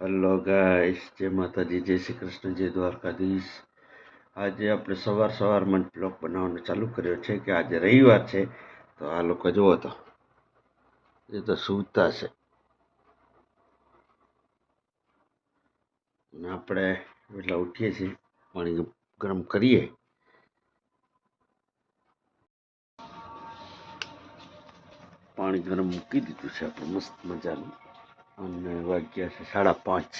Hello guys જય માતાજી જય શ્રી કૃષ્ણ જય દ્વારકાધીશ આજે આપણે સવાર સવારમાં બ્લોગ બનાવવાનો ચાલુ કર્યો છે કે આજે રવિવાર છે. તો આ લોકો જુઓ તો. એ તો સૂતા છે. આપણે એટલા ઉઠીએ છીએ, પાણી ગરમ કરીએ. પાણી ગરમ મૂકી દીધું છે, આપણે મસ્ત મજાનું. અને વાગ્યા છે સાડા પાંચ.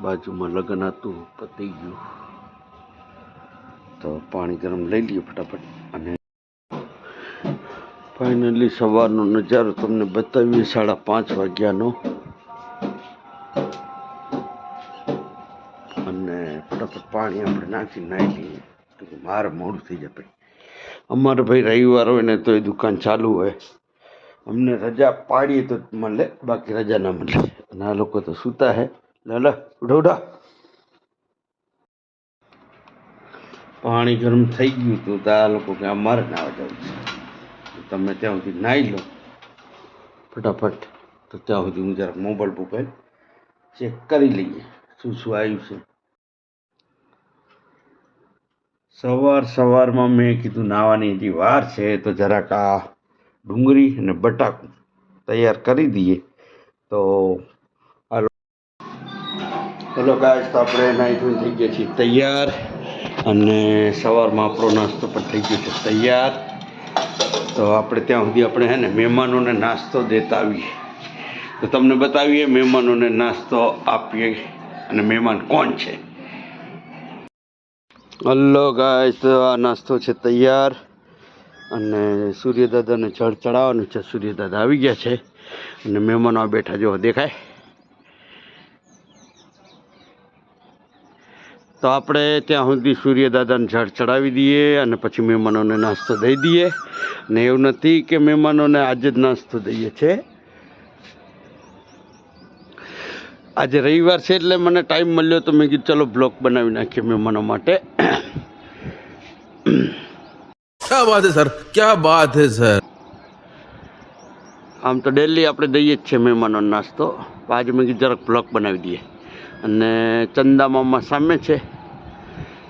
બાજુમાં લગ્ન હતું, પતી ગયું. તો પાણી ગરમ લઈ લઈએ ફટાફટ અને ફાઇનલી સવારનો નજારો તમને બતાવીએ, સાડા પાંચ વાગ્યાનો. અને ફટાફટ પાણી આપણે નાખી નાહી લઈએ મારે મોડું થઈ જાય અમારે ભાઈ રવિવાર હોય ને તો એ દુકાન ચાલુ હોય. અમને રજા પાડીએ તો મળે બાકી રજા ના મળે અને આ લોકો તો સૂતા હે. લાલા ઉઠો પાણી ગરમ થઈ ગયું હતું, તો આ લોકો કે અમારે નાવા જવું છે. તમે ત્યાં સુધી નાહી લો. ફટાફટ. તો ત્યાં સુધી હું જરાક મોબાઈલ મોબાઈલ ચેક કરી લઈએ, શું શું આવ્યું છે. સવાર સવારમાં મેં કીધું નાવાની હજી વાર છે, તો જરાક આ ડુંગળી અને બટાકું તૈયાર કરી દઈએ. તો હાલો. ગાય તો આપણે ધોઈને થઈ ગયા છીએ તૈયાર અને સવારમાં આપણો નાસ્તો પણ થઈ ગયો છે તૈયાર. તો આપણે ત્યાં સુધી આપણે હે ને મહેમાનોને નાસ્તો દેતા આવીએ. તો તમને બતાવીએ મહેમાનોને નાસ્તો આપીએ અને મહેમાન કોણ છે? હલો ગાય તો આ નાસ્તો છે તૈયાર. અને સૂર્યદાદાને જળ ચડાવવાનું છે સૂર્યદાદા આવી ગયા છે. અને મહેમાનો બેઠા જો દેખાય. તો આપણે ત્યાં સુધી સૂર્યદાદાને જળ ચડાવી દઈએ અને પછી મહેમાનોને નાસ્તો દઈ દઈએ. ને એવું નથી કે મહેમાનોને આજે જ નાસ્તો દઈએ છે. આજે રવિવાર છે એટલે મને ટાઈમ મળ્યો તો મેં કીધું, ચલો બ્લોગ બનાવી નાખીએ મહેમાનો માટે. क्या बात है सर क्या बात है सर આમ તો ડેલી આપણે દઈએ જ છે મહેમાનોને નાસ્તો આજે મેં કીધું જરાક બ્લોક બનાવી દઈએ અને ચંદા મામા સામે છે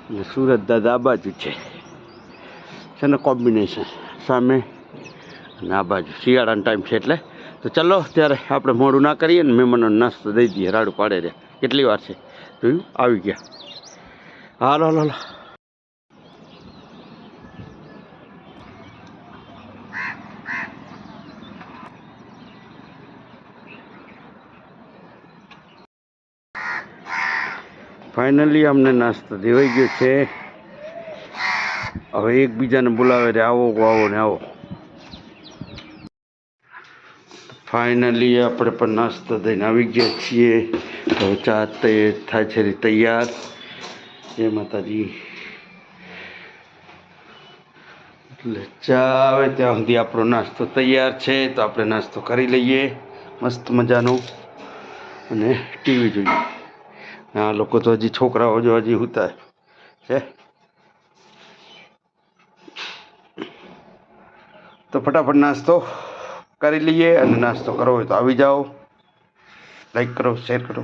અને સુરત દાદા આ બાજુ છે છે ને કોમ્બિનેશન સામે અને આ બાજુ શિયાળાનો ટાઈમ છે એટલે તો ચલો ત્યારે આપણે મોડું ના કરીએ ને મહેમાનોને નાસ્તો દઈ દઈએ રાડું પાડે રે કેટલી વાર છે જોયું આવી ગયા હાલો હાલો હાલો ફાઇનલી અમને નાસ્તો દેવાઈ ગયો છે. હવે એકબીજાને બોલાવે રે, આવો આવો ને આવો. ફાઇનલી આપણે પણ નાસ્તો દઈને આવી ગયા છીએ. તો ચા થાય છે તૈયાર. જય માતાજી. એટલે ચા આવે ત્યાં સુધી આપણો નાસ્તો તૈયાર છે. તો આપણે નાસ્તો કરી લઈએ. મસ્ત મજાનો. અને ટીવી જોઈએ. આ લોકો તો હજી છોકરાઓ જો હજી હુતા છે તો ફટાફટ નાસ્તો કરી લઈએ અને નાસ્તો કરવો હોય તો આવી જાઓ. લાઈક કરો શેર કરો.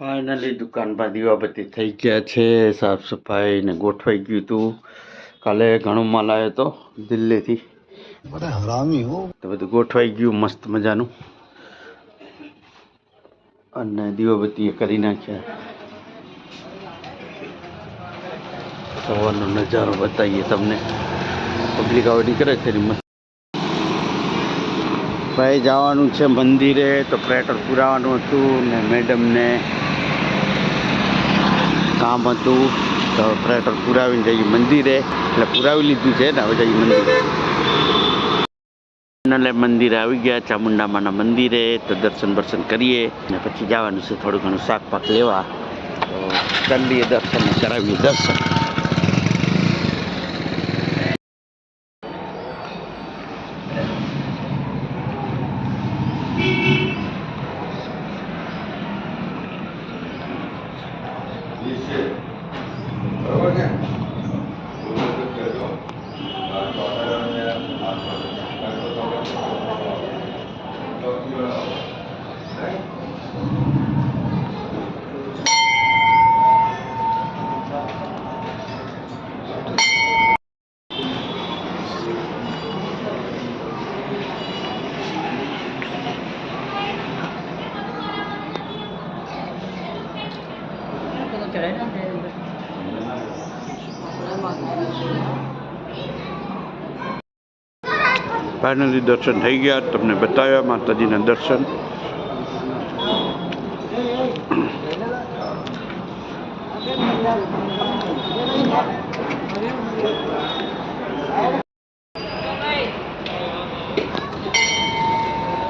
ફાઇનલી દુકાનમાં દીવાબત્તી થઈ ગયા છે. સાફ સફાઈ ને ગોઠવાઈ ગયું હતું કાલે ઘણો માલ આવ્યો હતો દિલ્હીથી. બધા હરામી હો. તો બધું ગોઠવાઈ ગયું મસ્ત મજાનું. અને દીવાબત્તીએ કરી નાખ્યા. સવારનો નજારો બતાવીએ તમને. પબ્લિક આવે નીકળે છે ભાઈ જવાનું છે મંદિરે, તો પ્રેટર પુરાવાનું હતું ને મેડમને કામ હતું. તો પ્રેટર પુરાવીને જઈએ મંદિરે. એટલે પુરાવી લીધું છે ને, હવે જઈએ મંદિરે. નલે મંદિર આવી ગયા ચામુંડામાના મંદિરે તો દર્શન બર્શન કરીએ અને પછી જવાનું છે થોડું ઘણું શાક પાક લેવા. તો કરી દર્શન કરાવીએ દર્શન. ફાઇનલી દર્શન થઈ ગયા. તમને બતાવ્યા માતાજીના દર્શન.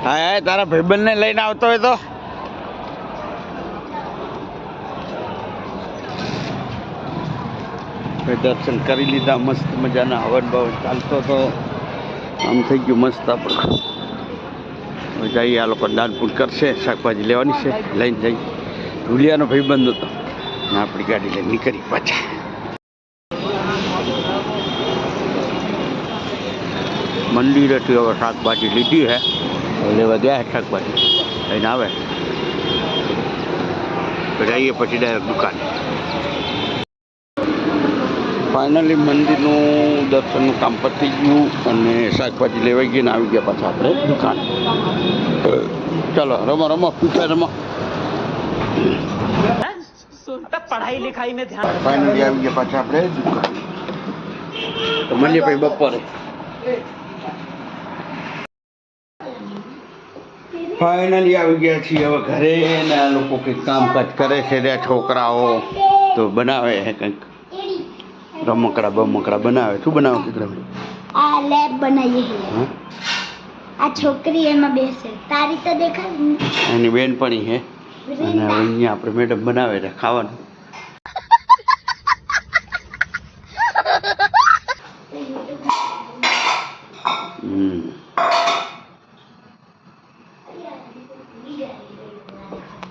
હા તારા ભાઈબંધને લઈને આવતો હોય તો? ભાઈ દર્શન કરી લીધા, મસ્ત મજાના હવન ભવન ચાલતો તો આમ થઈ ગયું મસ્ત આપણે. જઈએ આ લોકો દાનપૂર કરશે, શાકભાજી લેવાની છે, લઈને જઈ ઢુલિયાનો ભાઈબંધ હતો. ને આપણી ગાડી લઈને નીકળી પાછા. મંદિરેથી હવે શાકભાજી લીધી હે. લેવા ગયા હે શાકભાજી. લઈને આવે. જઈએ પછી ડાયરેક્ટ દુકાન. ફાઇનલી મંદિરનું દર્શનનું કામ પતી ગયું અને શાકભાજી લેવાઈ ગઈ ને આવી ગયા પાછા આપણે દુકાન. ચલો રમો રમો પૂછા રમો. પઢાઈ લિખાઈ મેં ફાઇનલી આવી ગયા પાછા આપણે દુકાન. તો મળીએ ભાઈ બપોરે. ફાઇનલી આવી ગયા છીએ હવે ઘરે ને આ કંઈક કામકાજ કરે છે છોકરાઓ તો બનાવે કંઈક. રમકડા બમકડા બનાવે. શું બનાવે કીકડા આ લેબ બનાવીએ છીએ. આ છોકરી એમાં બેસે. તારી તો દેખાય એની બેનપણી હે. અને હવે અહીંયા આપણે મેડમ બનાવે છે ખાવાનું.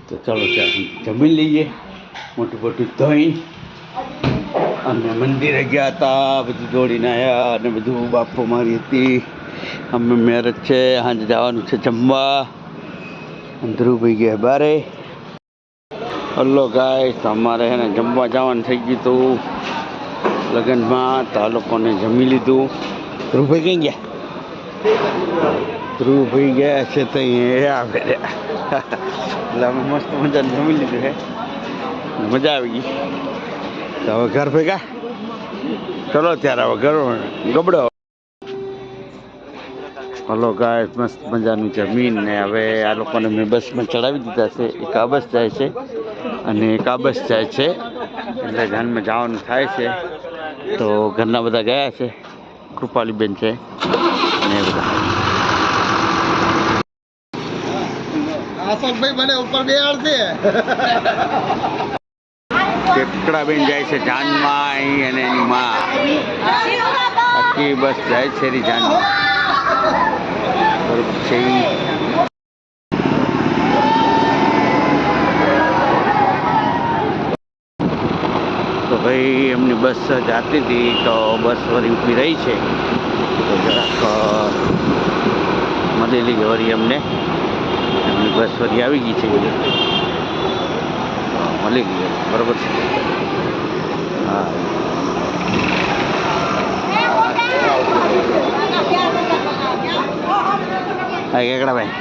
તો ચાલો ત્યાં જમી લઈએ. મોટું મોટું ધોઈ અને મંદિરે ગયા હતા બધું દોડીને આવ્યા અને બધું બાપો મારી હતી. અમે મેરેજ છે, સાંજે જવાનું છે જમવા. ધ્રુવભાઈ ગયા બારે. હલો ગાય અમારે એને જમવા જવાનું થઈ ગયું હતું લગ્નમાં તો આ લોકોને જમી લીધું. ધ્રુવભાઈ કઈ ગયા? ધ્રુવભાઈ ગયા છે તો અહીંયા આવે એટલે અમે મસ્ત મજાને જમી લીધું છે મજા આવી ગઈ. તો હવે ઘર ભેગા? ચલો ત્યારે હવે ઘર ગબડો હલો ગાય મસ્ત મજાનું જમીન ને હવે આ લોકોને મેં બસમાં ચડાવી દીધા છે. એક આબસ જાય છે અને એક આબસ જાય છે. એટલે ઘરમાં જવાનું થાય છે. તો ઘરના બધા ગયા છે. કૃપાલીબેન છે. અને બધા. આશોકભાઈ મને ઉપર બેહાડશે. કેકડાબેન જાય છે જાનમાં અહીં અને એની માં. આખી બસ જાય છે એની જાનમાં. બરોબર છે તો ભાઈ, એમની બસ જાતી હતી, તો બસ વળી ઊભી રહી છે. તો જરાક મળેલી વળી એમને. એમની બસ વળી આવી ગઈ છે. મળી ગયો બરાબર છે? હા. હા કેકડા ભાઈ.